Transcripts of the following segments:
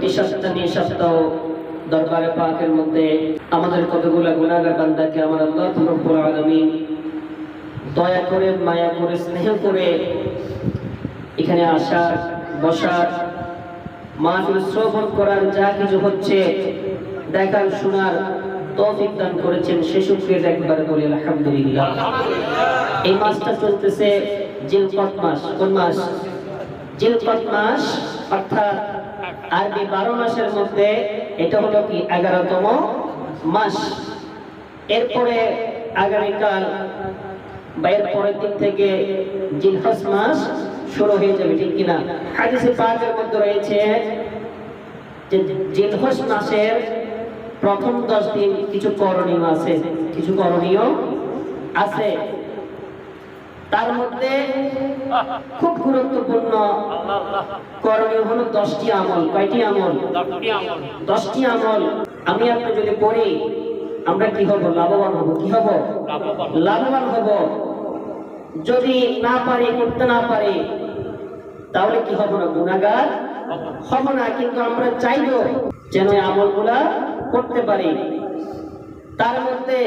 প্রতি সপ্তাহ নিয়ে সপ্তাহ দরবারে পাকের মধ্যে আমাদের কতগুলা গুণাগার বান্দাকে আমার আল্লাহ রব্বুল আলামিন দয়া করে, মায়া করে, স্নেহ করে এখানে আসার, বসার, মাহফিল শ্রবণ করার যা কিছু হচ্ছে দেখার, শোনার তৌফিক দান করেছেন সে শুক্রিয়া একবার বলি আলহামদুলিল্লাহ। এই মাসটা চলতেছে জিলকত মাস, কোন মাস? জিলকত মাস, অর্থাৎ আরবি বারো মাসের মধ্যে এটা হলো কি? এগারোতম মাস। এরপরে আগামীকাল বা এর পরের দিন থেকে জিলহজ মাস শুরু হয়ে যাবে, ঠিক কিনা? হাদিসে পাকের মধ্যে রয়েছে যে জিলহজ মাসের প্রথম দশ দিন কিছু করণীয় আছে, কিছু করণীয় আছে। তার মধ্যে খুব গুরুত্বপূর্ণ করণীয় হলো দশটি আমল। কয়টি আমল? দশটি আমল। আমি আপনি যদি পড়ি, আমরা কি হব? লাভবান হব। কি হব? লাভবান হব। যদি না পারি, করতে না পারি, তাহলে কি হব না? গুণাগার হব না। কিন্তু আমরা চাইব যেন আমলগুলা করতে পারি। তার মধ্যে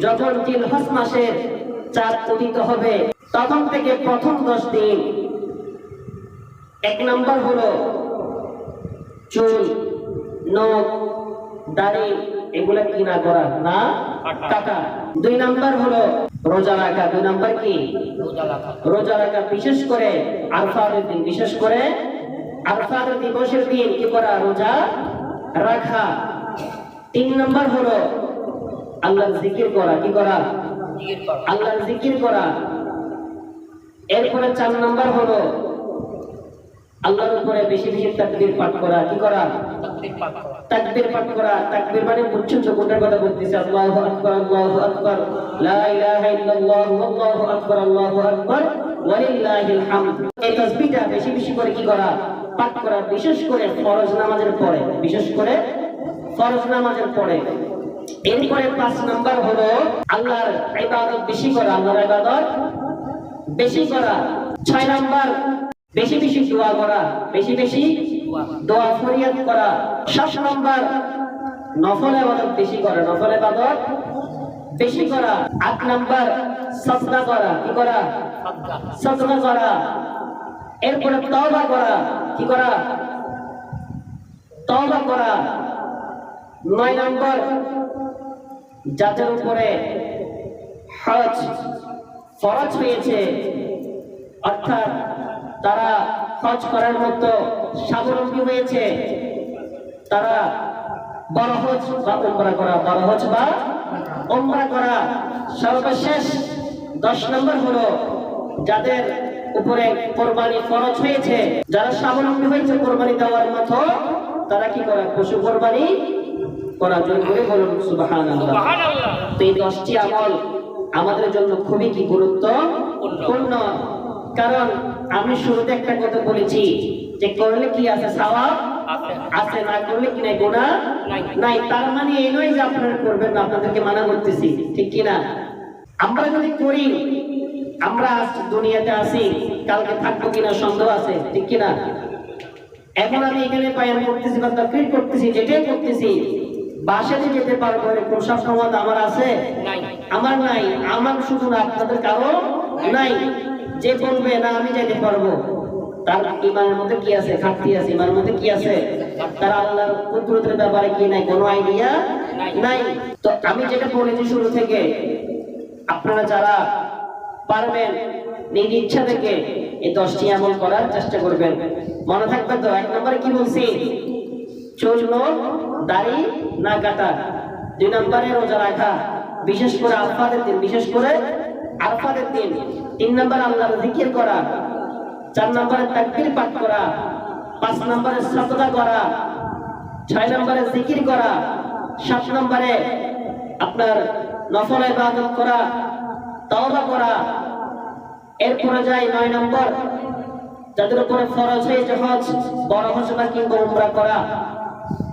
যখন জিলহজ মাসের চাঁদ উদিত হবে। তখন থেকে প্রথম দশ দিন। এক নম্বর হলো চুল নখ দাড়ি এগুলা কি না করা না? কাটা। দুই নাম্বার হলো রোজা রাখা। দুই নাম্বার কি? রোজা রাখা। বিশেষ করে আরফারের দিন বিশেষ করে আরফার দিবসের দিন কি করা? রোজা রাখা। তিন নাম্বার হলো আল্লাহর জিকির করা। কি করা? আল্লাহর জিকির করা। এরপরে চার নাম্বার হলো আল্লাহর উপরে বেশি বেশি তাকবীর পাঠ করা। কি করা? তাকবীর পাঠ করা। তাকবীর মানে বুঝছেন তো কোনটার কথা বলতেছে। আল্লাহু আকবার আল্লাহু আকবার। লা ইলাহা ইল্লাল্লাহু আল্লাহু আকবার আল্লাহু আকবার। ওয়ালিল্লাহিল হামদ। এই তাসবিহটা বেশি বেশি করে কি করা? পাঠ করা। বিশেষ করে ফরজ নামাজের পরে। বিশেষ করে ফরজ নামাজের পরে। এরপরে পাঁচ নাম্বার হলো আল্লাহর ইবাদত বেশি করা, আল্লাহর ইবাদত বেশি করা। ছয় নাম্বার, বেশি বেশি দোয়া করা, বেশি বেশি দোয়া ফরিয়াদ করা। সাত নাম্বার, নফল ইবাদত বেশি করা, নফল ইবাদত বেশি করা। আট নাম্বার, সদকা করা, কি করা? সদকা করা। এরপরে তওবা করা, কি করা? তওবা করা। নয় নম্বর, যাদের উপরে হজ ফরজ হয়েছে অর্থাৎ তারা হজ করার মতো স্বাবলম্বী হয়েছে, তারা বড় হজ বা উমরা করা বড় হজ বা উমরা করা সর্বশেষ দশ নম্বর হলো যাদের উপরে কোরবানি খরচ হয়েছে, যারা স্বাবলম্বী হয়েছে কোরবানি দেওয়ার মতো, তারা কি করে? পশু কোরবানি করা জন্য করে বলুন সুবহানাল্লাহ। তো এই দশটি আমল আমাদের জন্য খুবই কি গুরুত্বপূর্ণ। কারণ আমি শুরুতে একটা কথা বলেছি যে করলে কি আছে সওয়াব? আছে। না করলে কি নাই গুনাহ? নাই। তার মানে এই নয় যে আপনারা করবেন না আপনাদেরকে মানা করতেছি ঠিক কি না আমরা যদি করি আমরা আজ দুনিয়াতে আছি কালকে থাকব কিনা সন্দেহ আছে ঠিক কি না এখন আমি এখানে পায়ান করতেছি বা তাকরির করতেছি যেটাই করতেছি বাসাতে যেতে পারব এরকম সব সমাজ আমার আছে? আমার নাই। আমার শুধু না আপনাদের কারও নাই। যে বলবে না আমি যেতে পারব। তার ইমানের মধ্যে কি আছে? ঘাটতি আছে। ইমানের মধ্যে কি আছে? তার আল্লাহর কুদরতের ব্যাপারে কি নাই? কোনো আইডিয়া নাই। তো আমি যেটা বলেছি শুরু থেকে আপনারা যারা পারবেন নিজ ইচ্ছা থেকে এই দশটি আমল করার চেষ্টা করবেন। মনে থাকবে তো? এক নম্বরে কি বলছি? নখ দাড়ি না কাটা দুই নম্বরে রোজা রাখা, বিশেষ করে আলফাদের দিন, বিশেষ করে আলফাদের দিন। তিন নম্বর আল্লাহর জিকির করা, চার নম্বরে তাকবীর পাঠ করা, পাঁচ নম্বরে সাদকা করা, ছয় নম্বরে জিকির করা, সাত নম্বরে আপনার নফল ইবাদত করা, তওবা করা। এরপরে যাই নয় নম্বর, যাদের উপরে ফরজ হয়েছে হজ, বড় হজ বা কিংবা উমরা করা।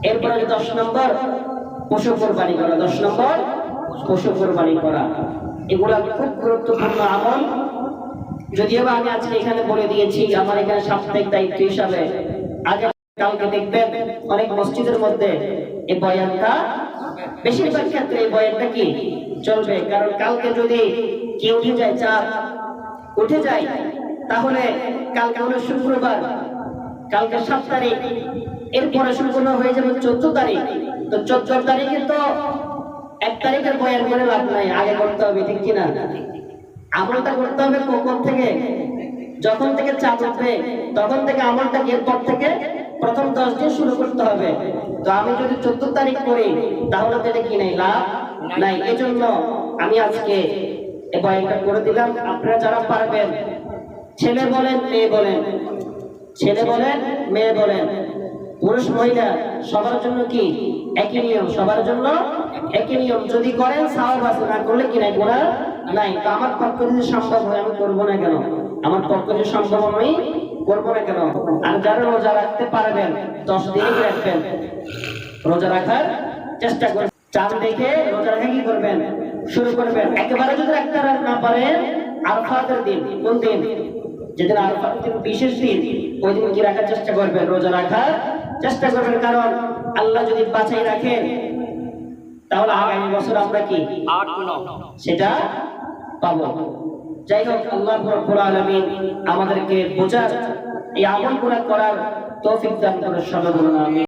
এরপরে দশ নম্বর পশু কোরবানি করা। দশ নম্বর পশু কোরবানি করা। এগুলা খুব গুরুত্বপূর্ণ আমল। যদিও বা আমি আজকে এখানে বলে দিয়েছি, আমার এখানে সাপ্তাহিক দায়িত্ব হিসাবে আগে কালকে দেখবেন অনেক মসজিদের মধ্যে এই বয়ানটা। বেশিরভাগ ক্ষেত্রে এই বয়ানটা কি? চলবে। কারণ কালকে যদি কি উঠে যায়, চাঁদ উঠে যায়, তাহলে কালকে হলো শুক্রবার। কালকে সাত তারিখ। এরপরে শুক্রবার হয়ে যাবে চোদ্দ তারিখ। তো চোদ্দ তারিখে তো এক তারিখের বয়ান করে লাভ নাই, আগে করতে হবে, ঠিক কিনা? আমলটা করতে হবে কখন থেকে। যখন থেকে চাপ উঠবে, তখন থেকে আমলটা এরপর থেকে প্রথম দশ দিন শুরু করতে হবে। তো আমি যদি চোদ্দ তারিখ করি, তাহলে তো এটা কি নাই, লাভ নাই। এজন্য আমি আজকে বয়ানটা করে দিলাম। আপনারা যারা পারবেন, ছেলে বলেন, মেয়ে বলেন, ছেলে বলেন, মেয়ে বলেন পুরুষ মহিলা, সবার জন্য কি? একই নিয়ম, সবার জন্য একই নিয়ম। যদি করেন, সাওয়াব আছে, না করলে কি নাই? গোনা নাই। তো আমার পক্ষ যদি সম্ভব হয়, আমি করব না কেন? আমার পক্ষ যদি সম্ভব আমি করব না কেন? আর যারা রোজা রাখতে পারবেন, দশ দিনই রাখবেন, রোজা রাখার চেষ্টা করবেন। দেখে রোজা রাখা কি করবেন? শুরু করবেন। একেবারে যদি রাখতে না পারেন দিন, কোন দিন? যেদিন আরফাতের বিশেষ দিন, ওই দিন কি রাখার চেষ্টা করবেন? রোজা রাখার চেষ্টা করবেন কারণ আল্লাহ যদি বাছাই রাখেন তাহলে আগামী বছর আমরা কি? সেটা পাব। যাই হোক আল্লাহ রব্বুল আলামিন আমাদেরকে বোঝার এই আমল করার তৌফিক দান করে সবাই বলুন আমিন।